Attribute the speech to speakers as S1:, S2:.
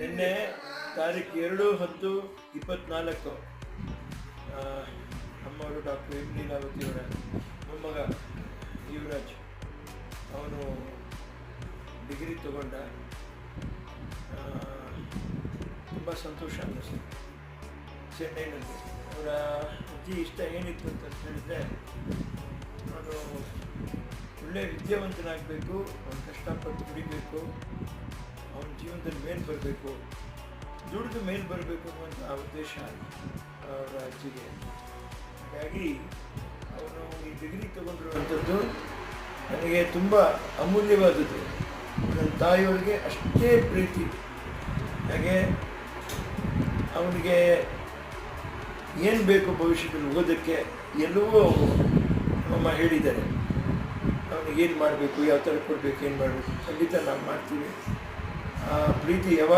S1: ನಿನ್ನೆ ತಾರೀಕು ಎರಡು ಹತ್ತು ಇಪ್ಪತ್ನಾಲ್ಕು ನಮ್ಮವರು ಡಾಕ್ಟರ್ ಎಂ ಲೀಲಾವತಿಯವರ ಮೊಮ್ಮಗ ಯುವರಾಜ್ ಅವನು ಡಿಗ್ರಿ ತಗೊಂಡ ತುಂಬ ಸಂತೋಷ ಅನ್ನಿಸ್ತು. ಚೆನ್ನೈನಲ್ಲಿ. ಅವರ ಅಜ್ಜಿ ಇಷ್ಟ ಏನಿತ್ತು ಅಂತ ಹೇಳಿದರೆ, ಅವನು ಒಳ್ಳೆ ವಿದ್ಯಾವಂತನಾಗಬೇಕು, ಅವನು ಕಷ್ಟಪಟ್ಟು ದುಡಿಬೇಕು ಅವನ ಜೀವನದಲ್ಲಿ ಮೇಲೆ ಬರಬೇಕು, ದುಡಿದು ಮೇಲೆ ಬರಬೇಕು ಅನ್ನುವಂಥ ಆ ಉದ್ದೇಶ ಅವರ ಅಜ್ಜಿಗೆ ಹಾಗಾಗಿ ಅವನು ಈ ಡಿಗ್ರಿ ತಗೊಂಡಿರುವಂಥದ್ದು ನನಗೆ ತುಂಬ ಅಮೂಲ್ಯವಾದದ್ದು. ನನ್ನ ತಾಯಿಯವರಿಗೆ ಅಷ್ಟೇ ಪ್ರೀತಿ. ಹಾಗೆ ಅವನಿಗೆ ಏನು ಬೇಕು ಭವಿಷ್ಯದಲ್ಲಿ ಓದೋಕ್ಕೆ ಎಲ್ಲವೂ ಅಮ್ಮ ಹೇಳಿದ್ದಾರೆ. ಅವನಿಗೆ ಏನು ಮಾಡಬೇಕು, ಯಾವ ಥರ ಕೊಡಬೇಕು, ಏನು ಮಾಡಬೇಕು, ಖಂಡಿತ ನಾವು ಮಾಡ್ತೀವಿ ಪ್ರೀತಿ ಯಾವಾಗ